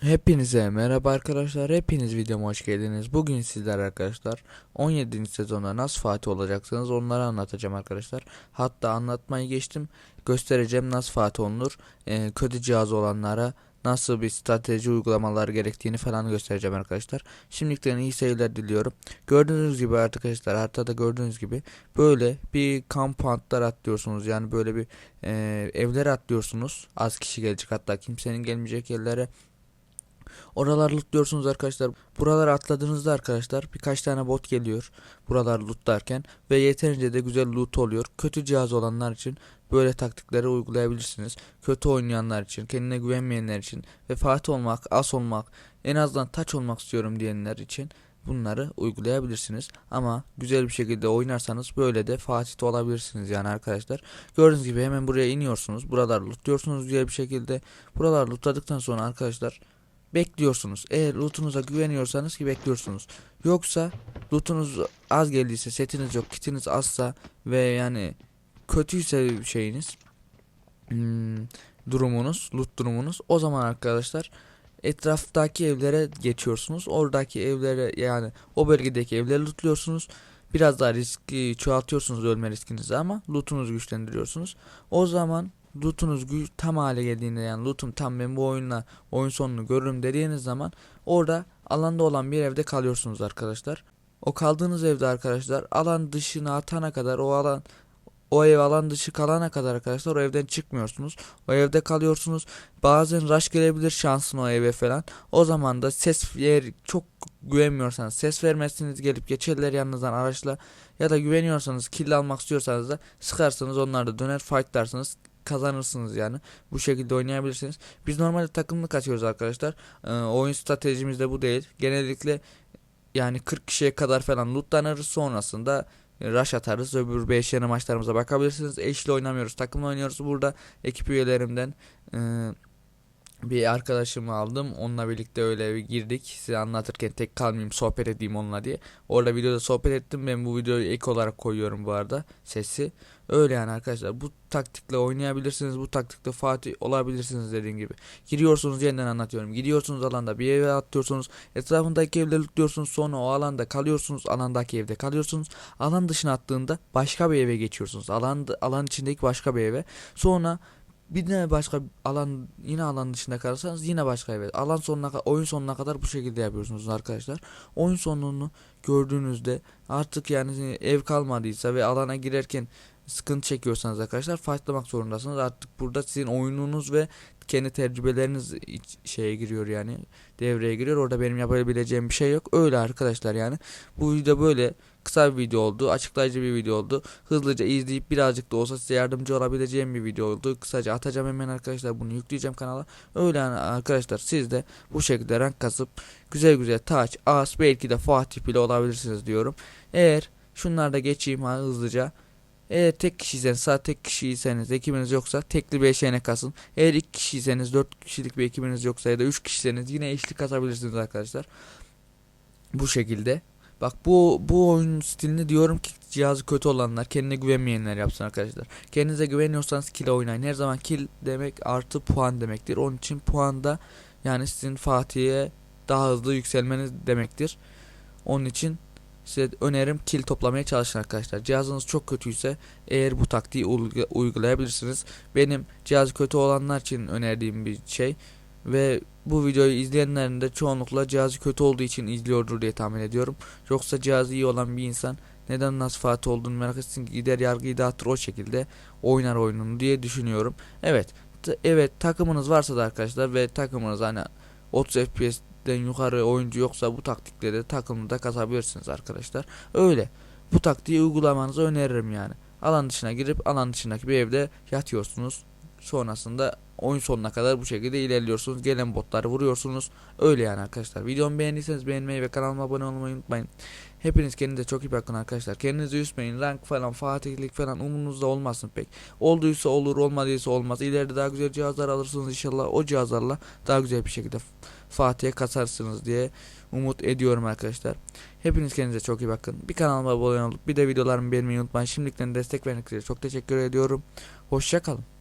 Hepinize merhaba arkadaşlar. Hepiniz videoma hoş geldiniz. Bugün sizler arkadaşlar 17. sezonda nasıl Fatih olacaksınız onları anlatacağım arkadaşlar. Hatta anlatmayı geçtim. Göstereceğim nasıl Fatih olunur. Ee, kötü cihaz olanlara nasıl bir strateji uygulamalar gerektiğini falan göstereceğim arkadaşlar. Şimdilikten iyi seyirler diliyorum. Gördüğünüz gibi arkadaşlar haritada gördüğünüz gibi böyle bir kampantlar atlıyorsunuz. Yani böyle bir e, evlere atlıyorsunuz. Az kişi gelecek hatta kimsenin gelmeyecek yerlere Oralar lootluyorsunuz arkadaşlar. Buraları atladığınızda arkadaşlar birkaç tane bot geliyor. Buralar lootlarken ve yeterince de güzel loot oluyor. Kötü cihaz olanlar için böyle taktikleri uygulayabilirsiniz. Kötü oynayanlar için, kendine güvenmeyenler için ve Fatih olmak, as olmak, en azından taç olmak istiyorum diyenler için bunları uygulayabilirsiniz. Ama güzel bir şekilde oynarsanız böyle de Fatih olabilirsiniz yani arkadaşlar. Gördüğünüz gibi hemen buraya iniyorsunuz. Buralar lootluyorsunuz güzel bir şekilde. Buralar lootladıktan sonra arkadaşlar bekliyorsunuz. Eğer lootunuza güveniyorsanız ki bekliyorsunuz. Yoksa lootunuz az geldiyse, setiniz yok, kitiniz azsa ve yani kötüyse şeyiniz hmm, durumunuz, loot durumunuz o zaman arkadaşlar etraftaki evlere geçiyorsunuz. Oradaki evlere yani o bölgedeki evleri lootluyorsunuz. Biraz daha riski çoğaltıyorsunuz ölme riskinizi ama lootunuzu güçlendiriyorsunuz. O zaman lootunuz tam hale geldiğinde yani lootum tam ben bu oyunla oyun sonunu görürüm dediğiniz zaman orada alanda olan bir evde kalıyorsunuz arkadaşlar. O kaldığınız evde arkadaşlar alan dışına atana kadar o alan o ev alan dışı kalana kadar arkadaşlar o evden çıkmıyorsunuz. O evde kalıyorsunuz. Bazen rush gelebilir şansın o eve falan. O zaman da ses yer çok güvenmiyorsanız ses vermezsiniz gelip geçerler yanınızdan araçla ya da güveniyorsanız kill almak istiyorsanız da sıkarsanız onlar da döner fightlarsınız kazanırsınız yani. Bu şekilde oynayabilirsiniz. Biz normalde takımlı kaçıyoruz arkadaşlar. Ee, oyun stratejimiz de bu değil. Genellikle yani 40 kişiye kadar falan lootlanırız sonrasında rush atarız. Öbür 5 yanı maçlarımıza bakabilirsiniz. Eşli oynamıyoruz. Takımla oynuyoruz. Burada ekip üyelerimden e, bir arkadaşımı aldım. Onunla birlikte öyle bir girdik. Size anlatırken tek kalmayayım sohbet edeyim onunla diye. Orada videoda sohbet ettim. Ben bu videoyu ek olarak koyuyorum bu arada sesi. Öyle yani arkadaşlar. Bu taktikle oynayabilirsiniz. Bu taktikle Fatih olabilirsiniz dediğim gibi. Giriyorsunuz yeniden anlatıyorum. Gidiyorsunuz alanda bir eve atlıyorsunuz. Etrafındaki evde lootluyorsunuz. Sonra o alanda kalıyorsunuz. Alandaki evde kalıyorsunuz. Alan dışına attığında başka bir eve geçiyorsunuz. Alan, alan içindeki başka bir eve. Sonra bir de başka alan yine alan dışında kalırsanız yine başka eve. Alan sonuna oyun sonuna kadar bu şekilde yapıyorsunuz arkadaşlar. Oyun sonunu gördüğünüzde artık yani ev kalmadıysa ve alana girerken sıkıntı çekiyorsanız arkadaşlar fightlamak zorundasınız. Artık burada sizin oyununuz ve kendi tecrübeleriniz şeye giriyor yani devreye giriyor. Orada benim yapabileceğim bir şey yok. Öyle arkadaşlar yani. Bu video böyle kısa bir video oldu. Açıklayıcı bir video oldu. Hızlıca izleyip birazcık da olsa size yardımcı olabileceğim bir video oldu. Kısaca atacağım hemen arkadaşlar. Bunu yükleyeceğim kanala. Öyle yani arkadaşlar siz de bu şekilde rank kasıp güzel güzel taç, as belki de Fatih bile olabilirsiniz diyorum. Eğer şunlarda geçeyim ha hızlıca. Eğer tek kişiyseniz sağ tek kişiyseniz ekibiniz yoksa tekli bir eşeğine kasın. Eğer iki kişiyseniz dört kişilik bir ekibiniz yoksa ya da üç kişiyseniz yine eşlik kasabilirsiniz arkadaşlar. Bu şekilde. Bak bu bu oyun stilini diyorum ki cihazı kötü olanlar kendine güvenmeyenler yapsın arkadaşlar. Kendinize güveniyorsanız kill oynayın. Her zaman kill demek artı puan demektir. Onun için puan da yani sizin Fatih'e daha hızlı yükselmeniz demektir. Onun için size önerim kill toplamaya çalışın arkadaşlar. Cihazınız çok kötüyse eğer bu taktiği uygu- uygulayabilirsiniz. Benim cihazı kötü olanlar için önerdiğim bir şey ve bu videoyu izleyenlerin de çoğunlukla cihazı kötü olduğu için izliyordur diye tahmin ediyorum. Yoksa cihazı iyi olan bir insan neden nasıl Fatih olduğunu merak etsin gider yargıyı dağıtır o şekilde oynar oyununu diye düşünüyorum. Evet evet takımınız varsa da arkadaşlar ve takımınız hani 30 FPS'den yukarı oyuncu yoksa bu taktikleri takımda kasabilirsiniz arkadaşlar. Öyle. Bu taktiği uygulamanızı öneririm yani. Alan dışına girip alan dışındaki bir evde yatıyorsunuz. Sonrasında oyun sonuna kadar bu şekilde ilerliyorsunuz. Gelen botları vuruyorsunuz. Öyle yani arkadaşlar. Videomu beğendiyseniz beğenmeyi ve kanalıma abone olmayı unutmayın. Hepiniz kendinize çok iyi bakın arkadaşlar. Kendinizi üzmeyin. Rank falan, fatihlik falan umurunuzda olmasın pek. Olduysa olur, olmadıysa olmaz. İleride daha güzel cihazlar alırsınız inşallah. O cihazlarla daha güzel bir şekilde Fatih'e kasarsınız diye umut ediyorum arkadaşlar. Hepiniz kendinize çok iyi bakın. Bir kanalıma abone olup bir de videolarımı beğenmeyi unutmayın. Şimdiden destek verdikleri çok teşekkür ediyorum. Hoşçakalın.